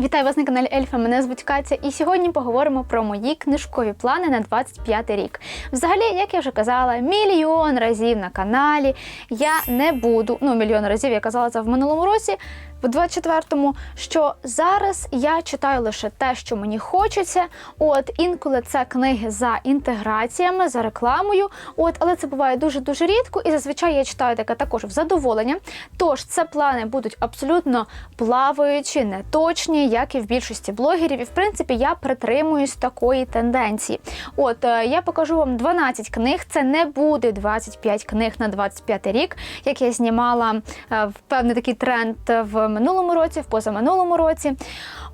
Вітаю вас на каналі Ельфа. Мене звуть Катя, і сьогодні поговоримо про мої книжкові плани на 25 рік. Взагалі, як я вже казала, мільйон разів на каналі я не буду. Ну, мільйон разів я казала це в минулому році. В 24-му, що зараз я читаю лише те, що мені хочеться. От інколи це книги за інтеграціями, за рекламою. От, але це буває дуже дуже рідко, і зазвичай я читаю таке також в задоволення. Тож це плани будуть абсолютно плаваючі, неточні, як і в більшості блогерів. І в принципі я притримуюсь такої тенденції. От е, я покажу вам 12 книг. Це не буде 25 книг на 25 рік, як я знімала е, в певний такий тренд в минулому році, в позаминулому році.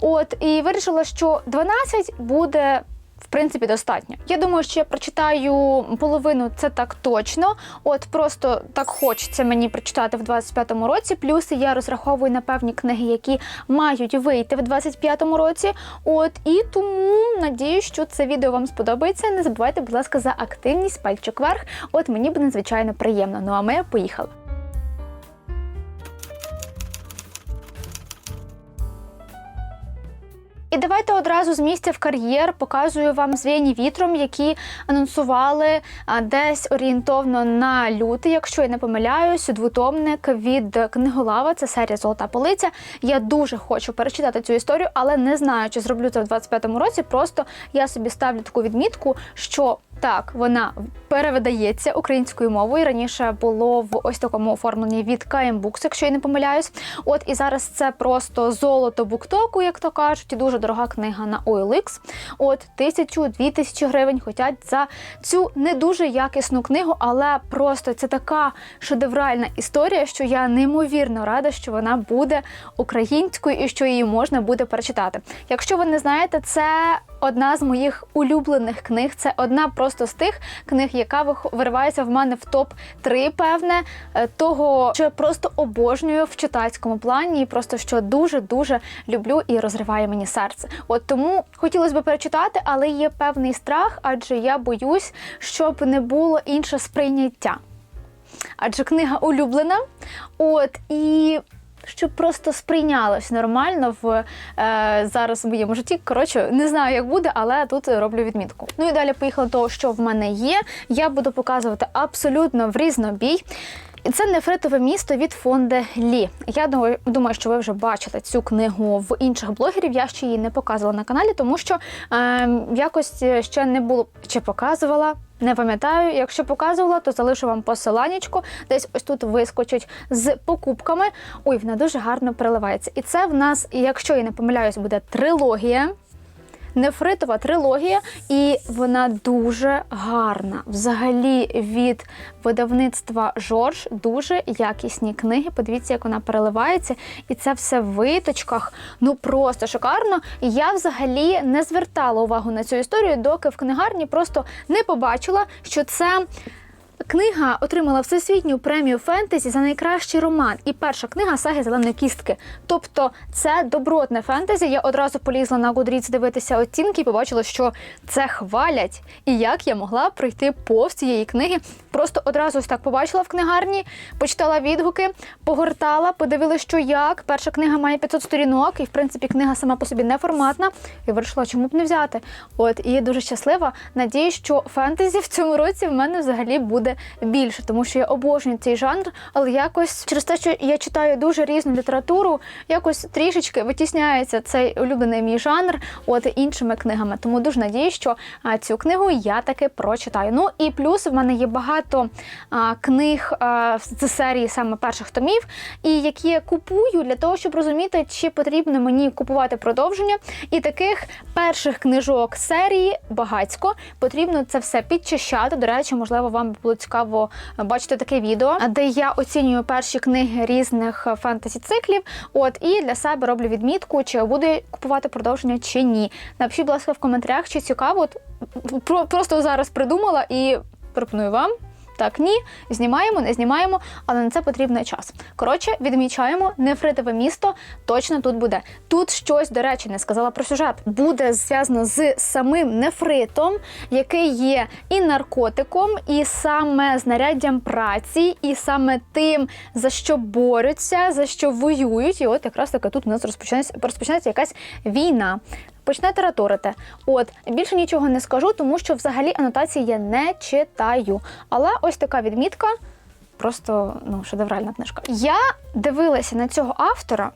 От і вирішила, що 12 буде. В принципі, достатньо. Я думаю, що я прочитаю половину це так точно. От просто так хочеться мені прочитати в 25-му році. Плюс я розраховую на певні книги, які мають вийти в 25-му році. От і тому надію, що це відео вам сподобається. Не забувайте, будь ласка, за активність, пальчик вверх. От мені буде надзвичайно приємно. Ну а ми поїхали. І давайте одразу з місця в кар'єр показую вам звіяні вітром, які анонсували десь орієнтовно на лютий, якщо я не помиляюсь, двотомник від книголава. Це серія Золота полиця. Я дуже хочу перечитати цю історію, але не знаю, чи зроблю це в 25-му році. Просто я собі ставлю таку відмітку, що так, вона перевидається українською мовою. Раніше було в ось такому оформленні від KM Books, якщо я не помиляюсь. От і зараз це просто золото буктоку, як то кажуть, і дуже дорога книга на OLX. От тисячу-дві тисячі гривень хотять за цю не дуже якісну книгу, але просто це така шедевральна історія, що я неймовірно рада, що вона буде українською і що її можна буде перечитати. Якщо ви не знаєте, це одна з моїх улюблених книг. Це одна просто з тих книг, яка виривається в мене в топ 3 певне, е, того, що я просто обожнюю в читацькому плані, і просто що дуже дуже люблю і розриває мені серце. От тому хотілося б перечитати, але є певний страх, адже я боюсь, щоб не було інше сприйняття. Адже книга улюблена. От і щоб просто сприйнялось нормально в е, зараз в моєму житті. Коротше, не знаю, як буде, але тут роблю відмітку. Ну і далі поїхала того, що в мене є. Я буду показувати абсолютно в різнобій. І це нефритове місто від Фонде Лі. Я думаю, що ви вже бачили цю книгу в інших блогерів. Я ще її не показувала на каналі, тому що е, якось ще не було чи показувала. Не пам'ятаю, якщо показувала, то залишу вам посиланнячку. Десь ось тут вискочить з покупками. Ой, вона дуже гарно переливається. І це в нас, якщо я не помиляюсь, буде трилогія. Нефритова трилогія, і вона дуже гарна. Взагалі від видавництва Жорж дуже якісні книги. Подивіться, як вона переливається, і це все в виточках. Ну просто шикарно. Я взагалі не звертала увагу на цю історію, доки в книгарні просто не побачила, що це. Книга отримала всесвітню премію фентезі за найкращий роман. І перша книга саги зеленої кістки. Тобто це добротне фентезі. Я одразу полізла на Goodreads дивитися оцінки і побачила, що це хвалять. І як я могла пройти повз цієї книги. Просто одразу ось так побачила в книгарні, почитала відгуки, погортала, подивилася, що як. Перша книга має 500 сторінок, і в принципі книга сама по собі не форматна. І вирішила, чому б не взяти. От і дуже щаслива. Надіюсь, що фентезі в цьому році в мене взагалі буде більше, тому що я обожнюю цей жанр, але якось через те, що я читаю дуже різну літературу, якось трішечки витісняється цей улюблений мій жанр от іншими книгами. Тому дуже надіюсь, що цю книгу я таки прочитаю. Ну і плюс в мене є багато а, книг а, з серії саме перших томів, і які я купую для того, щоб розуміти, чи потрібно мені купувати продовження. І таких перших книжок серії багацько потрібно це все підчищати. До речі, можливо, вам було цікаво бачити таке відео, де я оцінюю перші книги різних фентезі циклів. От і для себе роблю відмітку, чи буду купувати продовження чи ні. Напишіть, будь ласка, в коментарях, чи цікаво. От, про- просто зараз придумала і пропоную вам. Так, ні, знімаємо, не знімаємо, але на це потрібно час. Коротше, відмічаємо нефритове місто. Точно тут буде. Тут щось, до речі, не сказала про сюжет. Буде зв'язано з самим нефритом, який є і наркотиком, і саме знаряддям праці, і саме тим, за що борються, за що воюють. І от якраз таки тут у нас розпочнеться, розпочнеться якась війна. Почне тараторити. От більше нічого не скажу, тому що взагалі анотації я не читаю. Але ось така відмітка. Просто ну, шедевральна книжка. Я дивилася на цього автора.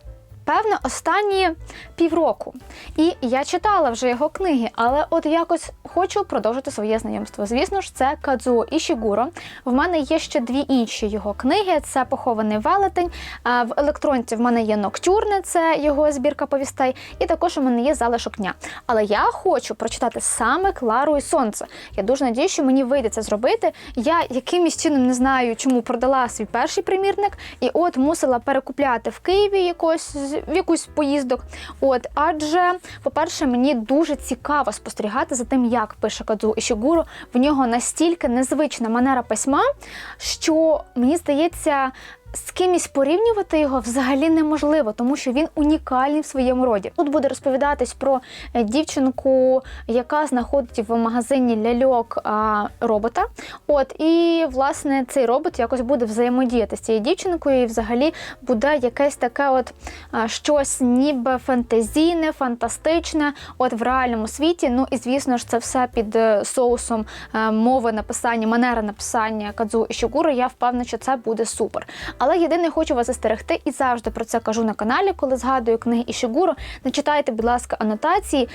Певно, останні півроку. І я читала вже його книги, але от якось хочу продовжити своє знайомство. Звісно ж, це Кадзуо Ішігуро. В мене є ще дві інші його книги: це Похований велетень. В електронці в мене є Ноктюрне, це його збірка повістей, і також у мене є залишок дня. Але я хочу прочитати саме Клару і Сонце. Я дуже надію, що мені вийде це зробити. Я якимось чином не знаю, чому продала свій перший примірник, і от мусила перекупляти в Києві якось в якусь поїздок. От, адже, по-перше, мені дуже цікаво спостерігати за тим, як пише Кадзу Ішігуру. В нього настільки незвична манера письма, що мені здається. З кимось порівнювати його взагалі неможливо, тому що він унікальний в своєму роді. Тут буде розповідатись про е, дівчинку, яка знаходить в магазині ляльок робота. От і власне цей робот якось буде взаємодіяти з цією дівчинкою, і взагалі буде якесь таке, от щось ніби фантазійне, фантастичне, от в реальному світі. Ну і звісно ж, це все під е, соусом е, мови написання, манера написання Кадзу і Ішігуро. Я впевнена, що це буде супер. Але єдине хочу вас застерегти і завжди про це кажу на каналі, коли згадую книги Ішігуро. Не читайте, будь ласка, анотації.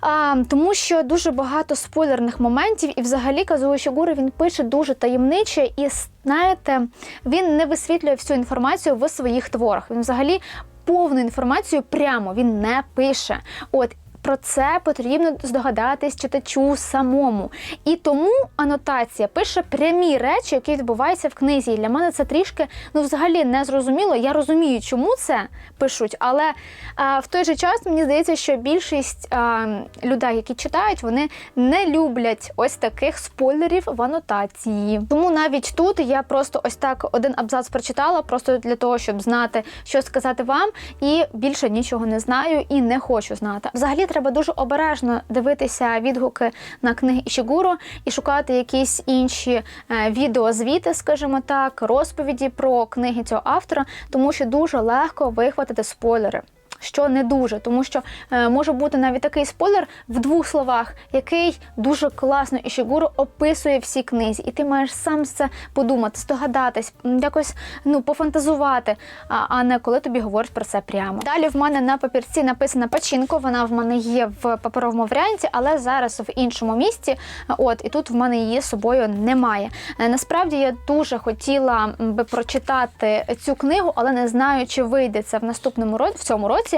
А, тому що дуже багато спойлерних моментів, і взагалі Казуо Ішігуро він пише дуже таємниче, і знаєте, він не висвітлює всю інформацію в своїх творах. Він взагалі повну інформацію прямо він не пише. От про це потрібно здогадатись читачу самому. І тому анотація пише прямі речі, які відбуваються в книзі. І для мене це трішки ну взагалі не зрозуміло. Я розумію, чому це пишуть, але а, в той же час мені здається, що більшість а, людей, які читають, вони не люблять ось таких спойлерів в анотації. Тому навіть тут я просто ось так один абзац прочитала, просто для того, щоб знати, що сказати вам, і більше нічого не знаю і не хочу знати. Взагалі треба дуже обережно дивитися відгуки на книги Ішігуру і шукати якісь інші е, відеозвіти, скажімо так, розповіді про книги цього автора, тому що дуже легко вихватити спойлери. Що не дуже, тому що е, може бути навіть такий спойлер в двох словах, який дуже класно і Ішігуро описує всі книзі, і ти маєш сам це подумати, здогадатись, якось ну пофантазувати, а, а не коли тобі говорять про це прямо. Далі в мене на папірці написана печінко. Вона в мене є в паперовому варіанті, але зараз в іншому місці. От і тут в мене її з собою немає. Е, Насправді я дуже хотіла би прочитати цю книгу, але не знаю, чи вийде це в наступному році, в цьому році.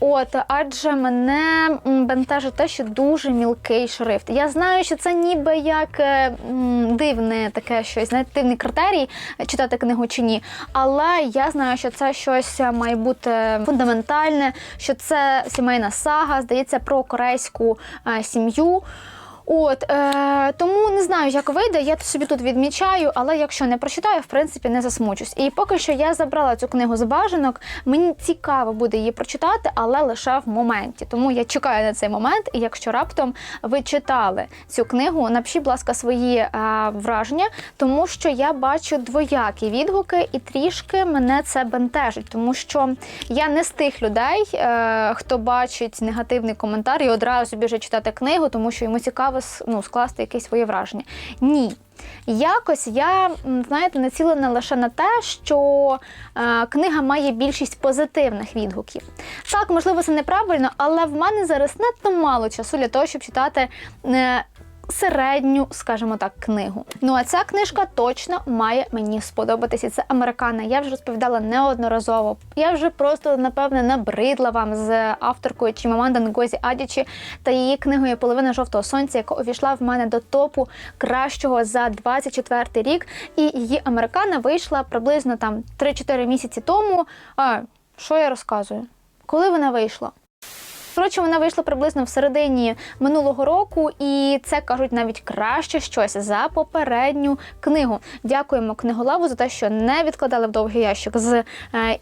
От адже мене бентежить те, що дуже мілкий шрифт. Я знаю, що це ніби як е, дивне таке щось, знаєте, дивний критерій е, читати книгу чи ні. Але я знаю, що це щось має бути фундаментальне, що це сімейна сага, здається, про корейську е, сім'ю. От е, тому не знаю, як вийде. Я собі тут відмічаю, але якщо не прочитаю, в принципі не засмучусь. І поки що я забрала цю книгу з бажанок. Мені цікаво буде її прочитати, але лише в моменті. Тому я чекаю на цей момент. І якщо раптом ви читали цю книгу, напишіть, будь ласка, свої е, враження, тому що я бачу двоякі відгуки, і трішки мене це бентежить, тому що я не з тих людей, е, хто бачить негативний коментар і одразу біжить читати книгу, тому що йому цікаво с- ну, скласти якесь своє враження. Ні. Якось я, знаєте, націлена лише на те, що е, книга має більшість позитивних відгуків. Так, можливо, це неправильно, але в мене зараз надто мало часу для того, щоб читати. Е, Середню, скажімо так, книгу. Ну а ця книжка точно має мені сподобатися. Це американа. Я вже розповідала неодноразово. Я вже просто напевне набридла вам з авторкою Чімаманда Нгозі Адічі та її книгою Половина жовтого сонця, яка увійшла в мене до топу кращого за 24 рік. І її американа вийшла приблизно там 3-4 місяці тому. А що я розказую? Коли вона вийшла? Коротше, вона вийшла приблизно в середині минулого року, і це кажуть навіть краще щось за попередню книгу. Дякуємо книголаву за те, що не відкладали в довгий ящик з е,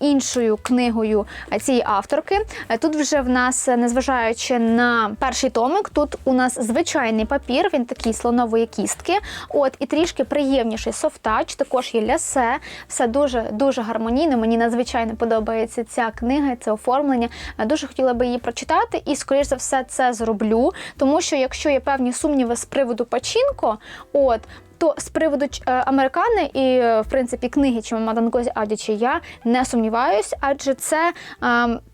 іншою книгою цієї авторки. Е, Тут вже в нас, е, незважаючи на перший томик, тут у нас звичайний папір, він такий слонової кістки. От і трішки приємніший софтач. Також є лясе. Все дуже дуже гармонійно. Мені надзвичайно подобається ця книга, це оформлення. Дуже хотіла би її прочитати, і скоріш за все це зроблю. Тому що якщо є певні сумніви з приводу печінко, от. То з приводу е, американи і е, в принципі книги чи Мадангозі Адічі я не сумніваюсь, адже це е,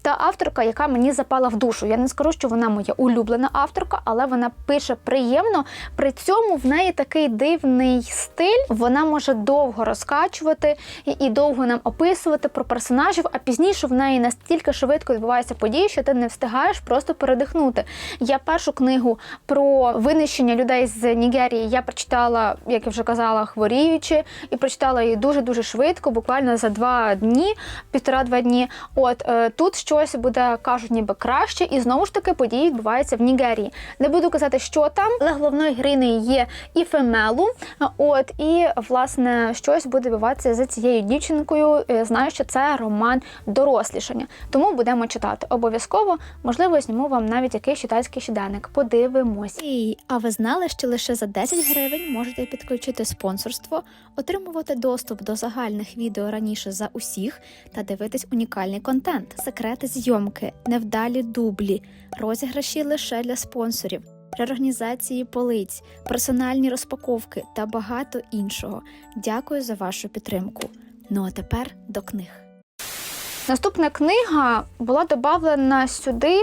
та авторка, яка мені запала в душу. Я не скажу, що вона моя улюблена авторка, але вона пише приємно. При цьому в неї такий дивний стиль. Вона може довго розкачувати і довго нам описувати про персонажів, а пізніше в неї настільки швидко відбуваються події, що ти не встигаєш просто передихнути. Я першу книгу про винищення людей з Нігерії я прочитала, як я вже казала, хворіючи, і прочитала її дуже дуже швидко, буквально за два дні, півтора-два дні. От е, тут щось буде кажуть, ніби краще, і знову ж таки події відбуваються в Нігерії. Не буду казати, що там, але головною героїнею є і Фемелу. От і власне щось буде відбуватися за цією дівчинкою. Е, Знаю, що це роман дорослішання, тому будемо читати обов'язково. Можливо, зніму вам навіть якийсь читацький щоденник. Подивимось. Ей, а ви знали, що лише за 10 гривень можете підключити спонсорство, отримувати доступ до загальних відео раніше за усіх та дивитись унікальний контент, секрети зйомки, невдалі дублі, розіграші лише для спонсорів, реорганізації полиць, персональні розпаковки та багато іншого. Дякую за вашу підтримку. Ну а тепер до книг. Наступна книга була додана сюди,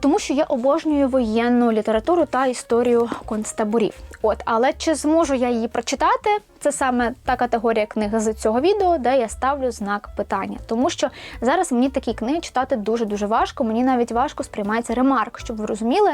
тому що я обожнюю воєнну літературу та історію концтаборів. От, але чи зможу я її прочитати? Це саме та категорія книг з цього відео, де я ставлю знак питання. Тому що зараз мені такі книги читати дуже дуже важко. Мені навіть важко сприймається ремарк, щоб ви розуміли.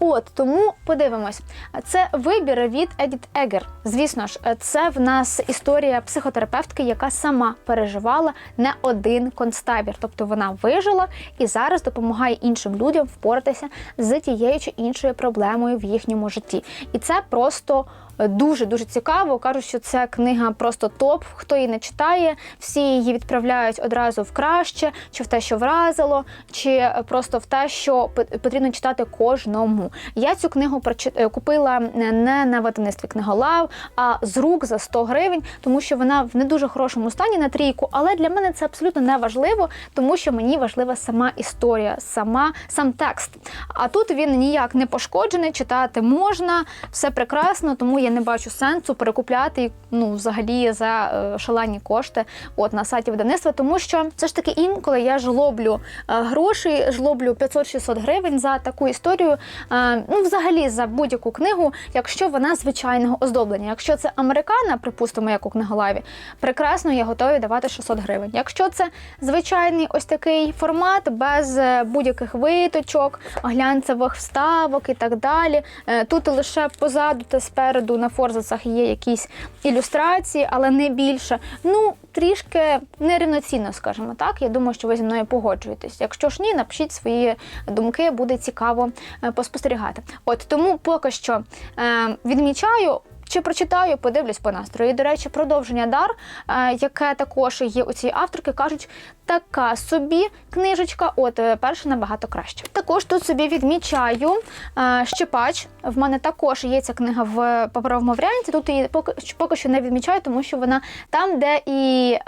От тому подивимось. Це вибір від Едіт Егер. Звісно ж, це в нас історія психотерапевтки, яка сама переживала не один концтабір. Тобто вона вижила і зараз допомагає іншим людям впоратися з тією чи іншою проблемою в їхньому житті. І це просто дуже дуже цікаво. Кажуть, що це книга просто топ. Хто її не читає, всі її відправляють одразу в краще, чи в те, що вразило, чи просто в те, що потрібно читати кожному. Я цю книгу е, купила не на видавництві книголав, а з рук за 100 гривень, тому що вона в не дуже хорошому стані на трійку. Але для мене це абсолютно не важливо, тому що мені важлива сама історія, сама сам текст. А тут він ніяк не пошкоджений, читати можна, все прекрасно, тому я не бачу сенсу перекупляти ну, взагалі за е, шалені кошти от на сайті видавництва, тому що все ж таки інколи я жлоблю е, гроші, жлоблю 500-600 гривень за таку історію. е, ну, взагалі за будь-яку книгу, якщо вона звичайного оздоблення. Якщо це американа, припустимо, як у книголаві, прекрасно я готові давати 600 гривень. Якщо це звичайний ось такий формат без будь-яких виточок, глянцевих вставок і так далі. Тут лише позаду та спереду на форзацах є якісь ілюстрації, але не більше. Ну, трішки нерівноцінно, скажімо так. Я думаю, що ви зі мною погоджуєтесь. Якщо ж ні, напишіть свої думки, буде цікаво е, поспостерігати. От тому поки що е, відмічаю. Чи прочитаю, подивлюсь по настрою. І, до речі, продовження дар, е, яке також є у цієї авторки, кажуть, така собі книжечка, от е, перша набагато краще. Також тут собі відмічаю е, щепач. В мене також є ця книга в паперовому варіанті. Тут її поки, поки що не відмічаю, тому що вона там, де і.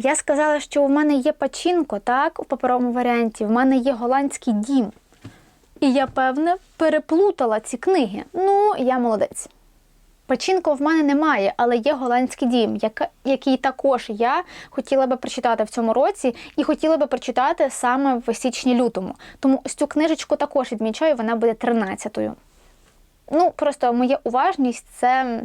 Я сказала, що у мене є пачінко, так, у паперовому варіанті. В мене є голландський дім. І я, певне, переплутала ці книги. Ну, я молодець. Пачінко в мене немає, але є голландський дім, який також я хотіла би прочитати в цьому році і хотіла би прочитати саме в січні-лютому. Тому ось цю книжечку також відмічаю, вона буде 13-ю. Ну, просто моя уважність це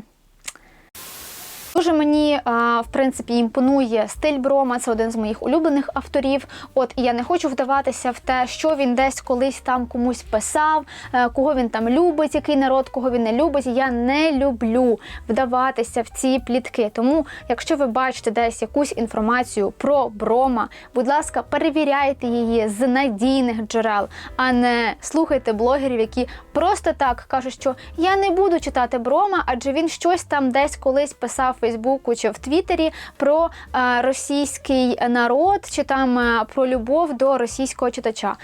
Дуже мені в принципі імпонує стиль Брома. Це один з моїх улюблених авторів. От і я не хочу вдаватися в те, що він десь колись там комусь писав, е, кого він там любить, який народ, кого він не любить. Я не люблю вдаватися в ці плітки. Тому, якщо ви бачите десь якусь інформацію про Брома, будь ласка, перевіряйте її з надійних джерел, а не слухайте блогерів, які просто так кажуть, що я не буду читати Брома, адже він щось там десь колись писав Фейсбуку чи в Твіттері про е, російський народ, чи там е, про любов до російського читача.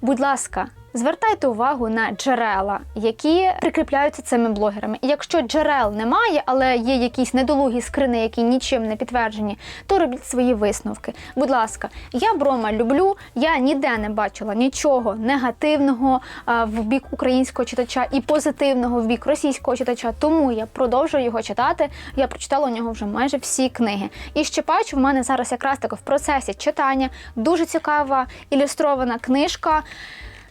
Будь ласка, звертайте увагу на джерела, які прикріпляються цими блогерами. І якщо джерел немає, але є якісь недолугі скрини, які нічим не підтверджені, то робіть свої висновки. Будь ласка, я Брома люблю. Я ніде не бачила нічого негативного в бік українського читача і позитивного в бік російського читача. Тому я продовжую його читати. Я прочитала у нього вже майже всі книги. І Щепач в мене зараз якраз таки в процесі читання. Дуже цікава ілюстрована книжка.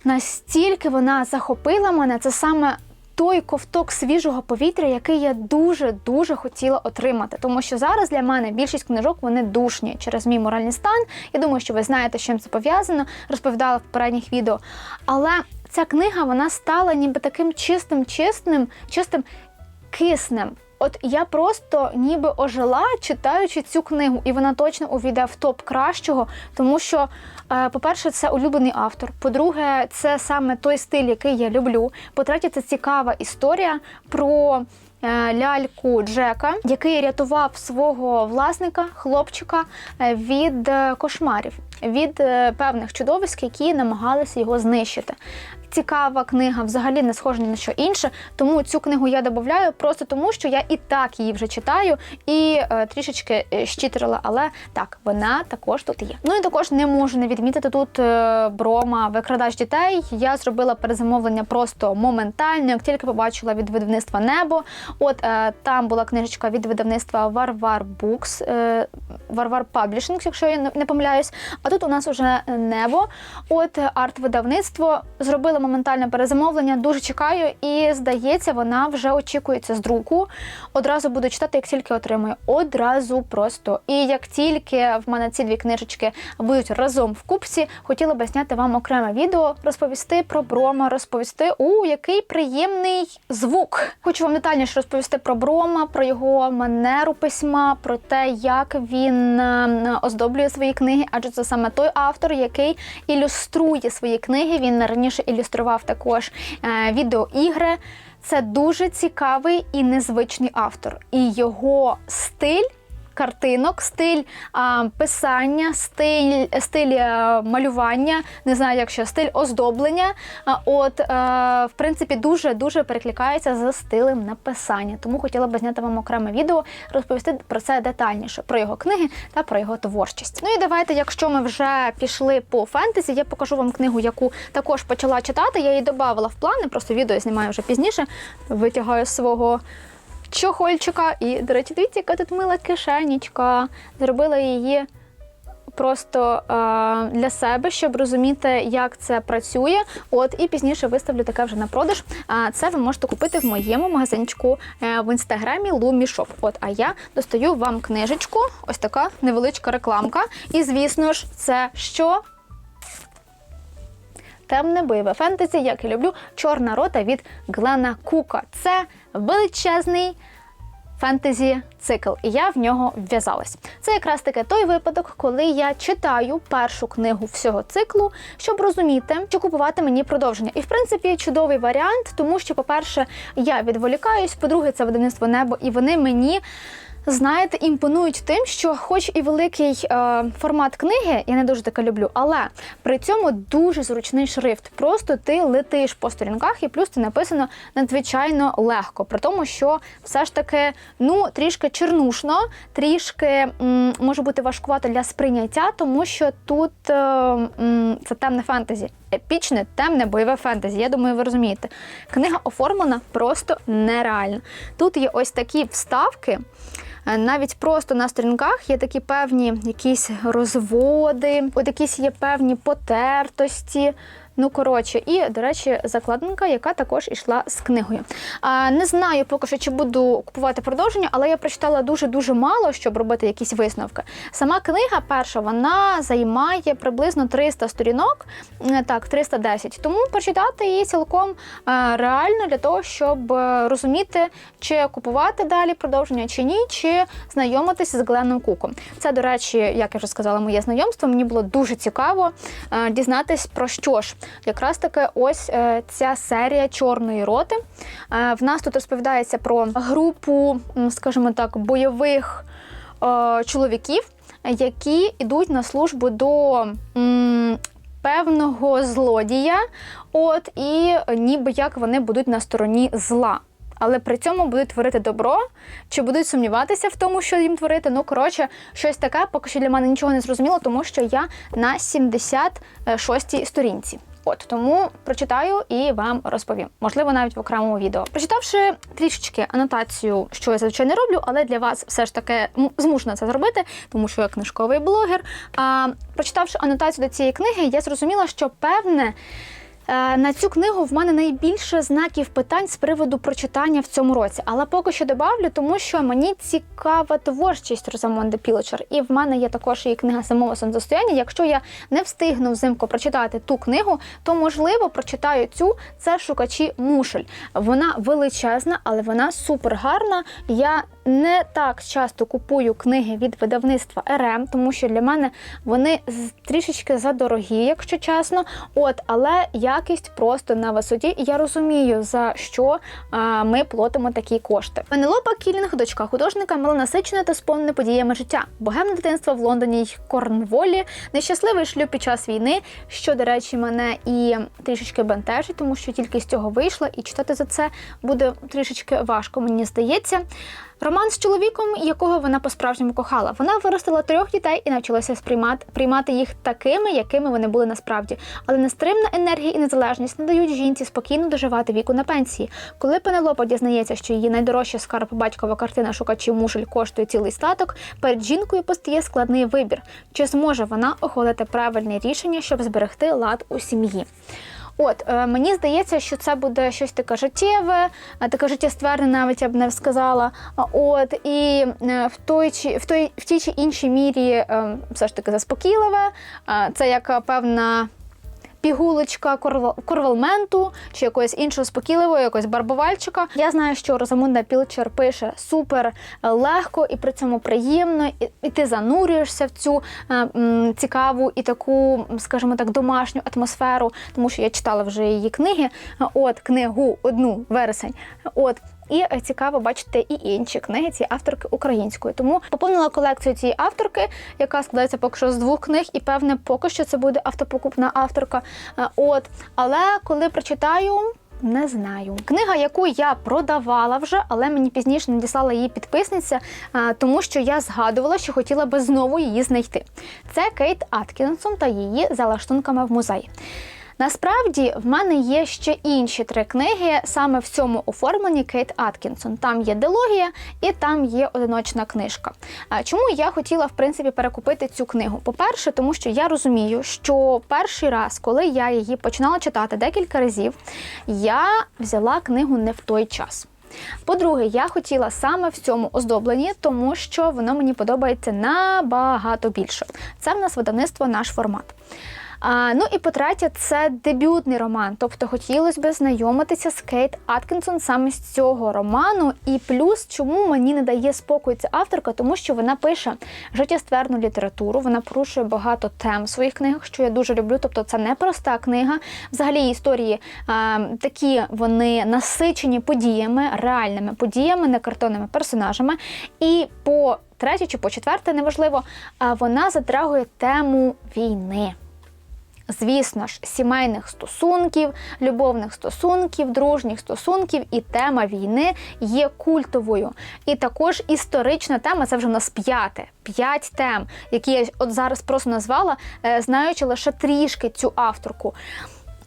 Настільки вона захопила мене, це саме той ковток свіжого повітря, який я дуже дуже хотіла отримати. Тому що зараз для мене більшість книжок вони душні через мій моральний стан. Я думаю, що ви знаєте, з чим це пов'язано, розповідала в попередніх відео. Але ця книга вона стала ніби таким чистим, чистим, чистим киснем. От я просто ніби ожила, читаючи цю книгу, і вона точно увійде в топ кращого, тому що, по-перше, це улюблений автор. По-друге, це саме той стиль, який я люблю. По-третє, це цікава історія про. е, Ляльку Джека, який рятував свого власника, хлопчика, е, від е, кошмарів, від е, певних чудовиськ, які намагалися його знищити. Цікава книга, взагалі не схожа ні на що інше. Тому цю книгу я додаю просто тому, що я і так її вже читаю і е, трішечки е, щитерила, але так, вона також тут є. Ну і також не можу не відмітити тут е, брома викрадач дітей. Я зробила перезамовлення просто моментально, як тільки побачила від видавництва Небо. От е, там була книжечка від видавництва Варвар Букс, е, Варвар Паблішинг, якщо я не- помиляюсь. А тут у нас уже небо. От арт-видавництво зробили моментальне перезамовлення. Дуже чекаю, і здається, вона вже очікується з друку. Одразу буду читати, як тільки отримую. Одразу просто. І як тільки в мене ці дві книжечки будуть разом в купці, хотіла би зняти вам окреме відео, розповісти про Брома, розповісти, у який приємний звук. Хочу вам детальніше розповісти про Брома, про його манеру письма, про те, як він е, оздоблює свої книги, адже це саме той автор, який ілюструє свої книги. Він раніше ілюстрував також е, відеоігри. Це дуже цікавий і незвичний автор. І його стиль картинок, стиль а, писання, стиль, стиль а, малювання, не знаю, як ще стиль оздоблення. А, от, е, в принципі, дуже дуже перекликається з стилем написання. Тому хотіла би зняти вам окреме відео, розповісти про це детальніше, про його книги та про його творчість. Ну і давайте, якщо ми вже пішли по фентезі, я покажу вам книгу, яку також почала читати. Я її додавала в плани, просто відео знімаю вже пізніше. Витягаю свого чохольчика. І, до речі, дивіться, яка тут мила кишенічка. Зробила її просто е, для себе, щоб розуміти, як це працює. От і пізніше виставлю таке вже на продаж. А це ви можете купити в моєму магазинчику е, в інстаграмі Lumishop. От, а я достаю вам книжечку, ось така невеличка рекламка. І, звісно ж, це що? Темне бойове фентезі, як я люблю, чорна рота від Глена Кука. Це величезний фентезі цикл, і я в нього вв'язалась. Це якраз таки той випадок, коли я читаю першу книгу всього циклу, щоб розуміти, що купувати мені продовження. І в принципі чудовий варіант, тому що, по-перше, я відволікаюсь, по-друге, це видавництво небо, і вони мені. Знаєте, імпонують тим, що, хоч і великий е, формат книги, я не дуже таке люблю, але при цьому дуже зручний шрифт. Просто ти летиш по сторінках, і плюс це написано надзвичайно легко. При тому, що все ж таки ну трішки чернушно, трішки м, може бути важкувато для сприйняття, тому що тут е, м, це темне фентезі. Епічне, темне бойове фентезі. Я думаю, ви розумієте. Книга оформлена просто нереально. Тут є ось такі вставки. е, навіть просто на сторінках є такі певні якісь розводи, от якісь є певні потертості. Ну, коротше, і, до речі, закладинка, яка також ішла з книгою. А, не знаю поки що, чи буду купувати продовження, але я прочитала дуже-дуже мало, щоб робити якісь висновки. Сама книга перша, вона займає приблизно 300 сторінок, е, так, 310. Тому прочитати її цілком е, реально для того, щоб е, розуміти, чи купувати далі продовження, чи ні, чи знайомитися з Гленном Куком. Це, до речі, як я вже сказала, моє знайомство. Мені було дуже цікаво дізнатись про що ж. Якраз таки ось е, ця серія чорної роти. Е, в нас тут розповідається про групу, скажімо так, бойових е, чоловіків, які йдуть на службу до. Певного злодія, от і ніби як вони будуть на стороні зла. Але при цьому будуть творити добро, чи будуть сумніватися в тому, що їм творити. Ну, коротше, щось таке, поки що для мене нічого не зрозуміло, тому що я на 76-й сторінці. От тому прочитаю і вам розповім. Можливо, навіть в окремому відео. Прочитавши трішечки анотацію, що я зазвичай не роблю, але для вас все ж таки м, змушена це зробити, тому що я книжковий блогер. А прочитавши анотацію до цієї книги, я зрозуміла, що певне. Е, На цю книгу в мене найбільше знаків питань з приводу прочитання в цьому році. Але поки що добавлю, тому що мені цікава творчість Розамонди Пілочер. І в мене є також її книга самого сонцестояння. Якщо я не встигну взимку прочитати ту книгу, то можливо прочитаю цю. Це шукачі мушель. Вона величезна, але вона супер гарна. Я не так часто купую книги від видавництва РМ, тому що для мене вони трішечки задорогі, якщо чесно. От, але якість просто на висоті. І я розумію, за що а, ми платимо такі кошти. Пенелопа Кілінг, дочка художника, малонасичене та сповнене подіями життя. Богемне дитинство в Лондоні й Корнволі, нещасливий шлюб під час війни, що, до речі, мене і трішечки бентежить, тому що тільки з цього вийшла, і читати за це буде трішечки важко, мені здається. Роман з чоловіком, якого вона по-справжньому кохала. Вона виростила трьох дітей і навчилася сприймати приймати їх такими, якими вони були насправді. Але нестримна енергія і незалежність не дають жінці спокійно доживати віку на пенсії. Коли Пенелопа дізнається, що її найдорожча скарб батькова картина шукачів мушель коштує цілий статок, перед жінкою постає складний вибір: чи зможе вона ухвалити правильне рішення, щоб зберегти лад у сім'ї. От е, мені здається, що це буде щось таке життєве, е, таке життєстверне, навіть я б не сказала. От і е, в той чи в той в тій чи іншій мірі все ж таки заспокійливе. Це як певна. Пігулочка корвал- корвалменту чи якогось іншого спокійливого, якогось барбувальчика. Я знаю, що Розамунда Пілчер пише супер е, легко і при цьому приємно, і, і ти занурюєшся в цю е, м, цікаву і таку, скажімо так, домашню атмосферу, тому що я читала вже її книги. От книгу одну вересень. От. І е, цікаво бачити і інші книги цієї авторки української. Тому поповнила колекцію цієї авторки, яка складається поки що з двох книг, і певне, поки що це буде автопокупна авторка. Е, От, але коли прочитаю. Не знаю. Книга, яку я продавала вже, але мені пізніше надіслала її підписниця, е, тому що я згадувала, що хотіла би знову її знайти. Це Кейт Аткінсон та її за лаштунками в музеї. Насправді в мене є ще інші три книги саме в цьому оформленні Кейт Аткінсон. Там є дилогія і там є одиночна книжка. Чому я хотіла в принципі перекупити цю книгу? По-перше, тому що я розумію, що перший раз, коли я її починала читати декілька разів, я взяла книгу не в той час. По-друге, я хотіла саме в цьому оздобленні, тому що воно мені подобається набагато більше. Це в нас видавництво наш формат. А, ну і по-третє, це дебютний роман. Тобто хотілося б знайомитися з Кейт Аткінсон саме з цього роману. І плюс, чому мені не дає спокою ця авторка, тому що вона пише життєстверну літературу, вона порушує багато тем в своїх книгах, що я дуже люблю. Тобто, це не проста книга. Взагалі історії а, такі вони насичені подіями, реальними подіями, не картонними персонажами. І по третє чи по четверте, неважливо, вона затрагує тему війни. Звісно ж, сімейних стосунків, любовних стосунків, дружніх стосунків і тема війни є культовою. І також історична тема це вже у нас п'яте. П'ять тем, які я от зараз просто назвала, е, знаючи лише трішки цю авторку.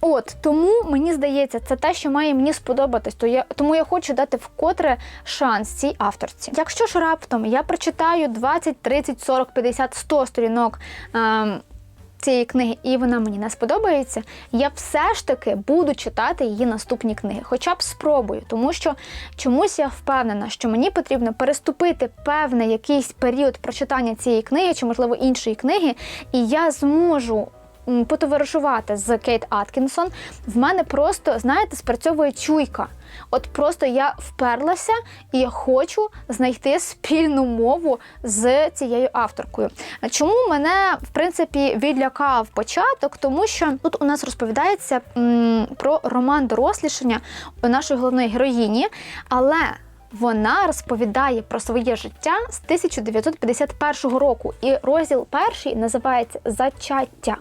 От тому мені здається, це те, що має мені сподобатись. То я тому я хочу дати вкотре шанс цій авторці. Якщо ж раптом я прочитаю 20, 30, 40, 50, 100 сторінок. Ем, Цієї книги, і вона мені не сподобається, я все ж таки буду читати її наступні книги, хоча б спробую, тому що чомусь я впевнена, що мені потрібно переступити певний якийсь період прочитання цієї книги, чи можливо іншої книги, і я зможу потоваришувати з Кейт Аткінсон. В мене просто, знаєте, спрацьовує чуйка. От просто я вперлася і я хочу знайти спільну мову з цією авторкою. Чому мене в принципі відлякав початок? Тому що тут у нас розповідається м, про роман дорослішання нашої головної героїні, але вона розповідає про своє життя з 1951 року, і розділ перший називається Зачаття.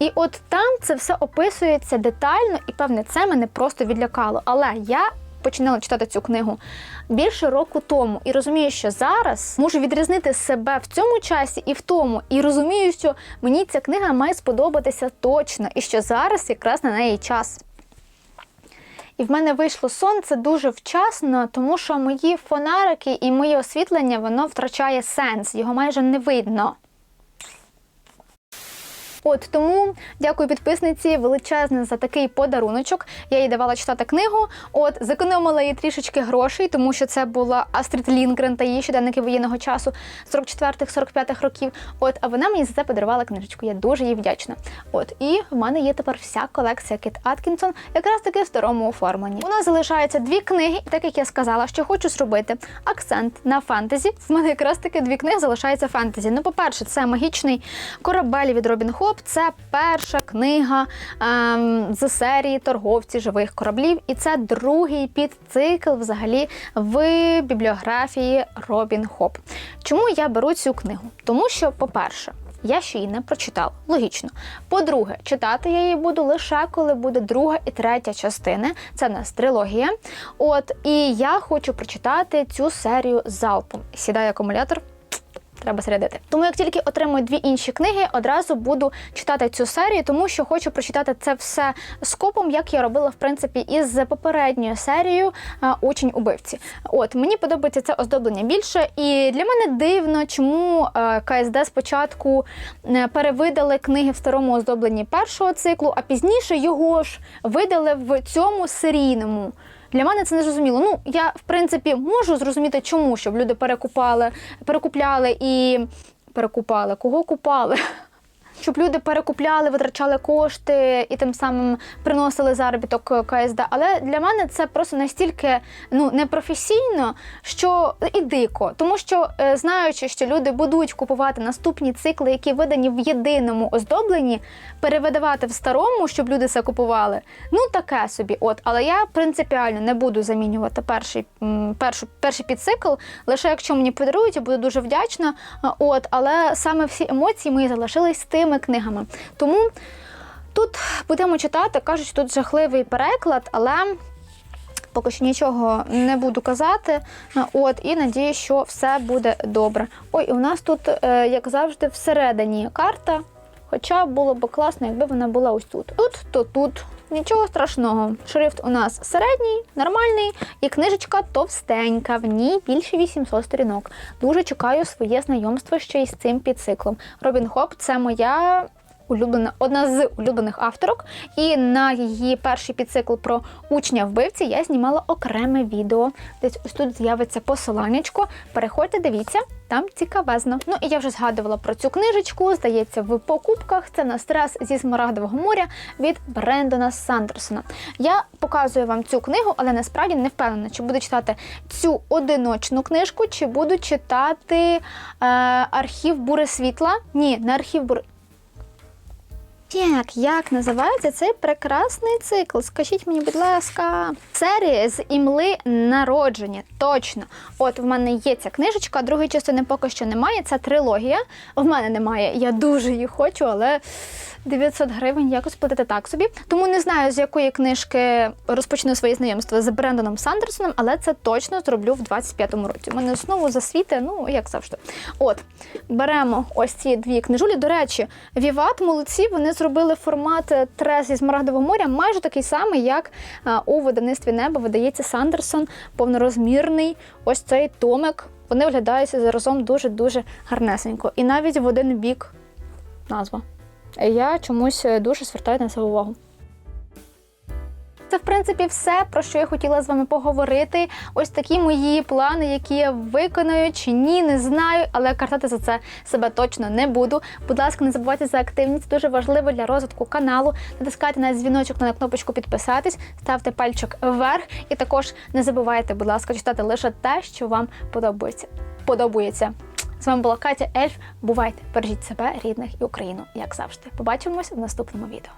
І от там це все описується детально, і певне, це мене просто відлякало. Але я починала читати цю книгу більше року тому, і розумію, що зараз можу відрізнити себе в цьому часі і в тому, і розумію, що мені ця книга має сподобатися точно, і що зараз якраз на неї час. І в мене вийшло сонце дуже вчасно, тому що мої фонарики і моє освітлення воно втрачає сенс, його майже не видно. От тому дякую підписниці величезне за такий подаруночок. Я їй давала читати книгу. От зекономила їй трішечки грошей, тому що це була Астрід Лінгрен та її щоденники воєнного часу 44-45 років. От, а вона мені за це подарувала книжечку. Я дуже їй вдячна. От і в мене є тепер вся колекція Кіт Аткінсон, якраз таки в старому оформленні. У нас залишаються дві книги, і так як я сказала, що хочу зробити акцент на фентезі. В мене якраз таки дві книги залишаються фентезі. Ну, по-перше, це магічний корабель від Робін Хоп. Це перша книга ем, з серії торговці живих кораблів, і це другий підцикл взагалі в бібліографії Робін Хоп. Чому я беру цю книгу? Тому що, по-перше, я ще її не прочитала. Логічно. По-друге, читати я її буду лише коли буде друга і третя частини. Це в нас трилогія. От і я хочу прочитати цю серію залпом. Сідає акумулятор. Треба зарядити. Тому як тільки отримую дві інші книги, одразу буду читати цю серію, тому що хочу прочитати це все скопом, як я робила в принципі із попередньою серією Учень убивці. От мені подобається це оздоблення більше, і для мене дивно, чому е, КСД спочатку е, перевидали книги в старому оздобленні першого циклу, а пізніше його ж видали в цьому серійному. Для мене це не зрозуміло. Ну, я, в принципі, можу зрозуміти, чому, щоб люди перекупали, перекупляли і перекупали. Кого купали? Щоб люди перекупляли, витрачали кошти і тим самим приносили заробіток КСД. Але для мене це просто настільки ну непрофесійно, що і дико. Тому що е, знаючи, що люди будуть купувати наступні цикли, які видані в єдиному оздобленні, перевидавати в старому, щоб люди це купували. Ну таке собі. От, але я принципіально не буду замінювати перший першу, перший підцикл. Лише якщо мені подарують, я буду дуже вдячна. От, але саме всі емоції мої залишились з тими книгами. Тому тут будемо читати. кажуть, тут жахливий переклад, але. Поки що нічого не буду казати. От і надію, що все буде добре. Ой, і у нас тут, е, як завжди, всередині карта. Хоча було б класно, якби вона була ось тут. Тут то тут. Нічого страшного. Шрифт у нас середній, нормальний, і книжечка товстенька, в ній більше 800 сторінок. Дуже чекаю своє знайомство ще й з цим підциклом. Робін Хоп це моя улюблена, одна з улюблених авторок. І на її перший підцикл про учня вбивці я знімала окреме відео. Десь ось тут з'явиться посиланнячко. Переходьте, дивіться, там цікавезно. Ну і я вже згадувала про цю книжечку. Здається, в покупках це на стрес зі смарагдового моря від Брендона Сандерсона. Я показую вам цю книгу, але насправді не впевнена, чи буду читати цю одиночну книжку, чи буду читати е, архів бури світла. Ні, не архів бури. Як, як називається цей прекрасний цикл? Скажіть мені, будь ласка, серія з імли народження. Точно. От в мене є ця книжечка, другої частини поки що немає. Це трилогія. В мене немає. Я дуже її хочу, але 900 гривень якось платити так собі. Тому не знаю, з якої книжки розпочну своє знайомство з Брендоном Сандерсоном, але це точно зроблю в 25-му році. У мене знову засвіти, ну як завжди. От беремо ось ці дві книжулі. До речі, Віват молодці. Вони зробили формат е, трес зі Смарагдового моря, майже такий самий, як е, у видавництві небо видається Сандерсон, повнорозмірний. Ось цей томик. Вони виглядають заразом дуже дуже гарнесенько. І навіть в один бік назва. Я чомусь е, дуже звертаю на це увагу. Це, в принципі, все, про що я хотіла з вами поговорити. Ось такі мої плани, які я виконую чи ні, не знаю, але картати за це себе точно не буду. Будь ласка, не забувайте за активність, дуже важливо для розвитку каналу. Натискайте на дзвіночок на кнопочку підписатись, ставте пальчик вверх і також не забувайте, будь ласка, читати лише те, що вам подобається. подобається. З вами була Катя Ельф. Бувайте, бережіть себе, рідних і Україну, як завжди. Побачимось в наступному відео.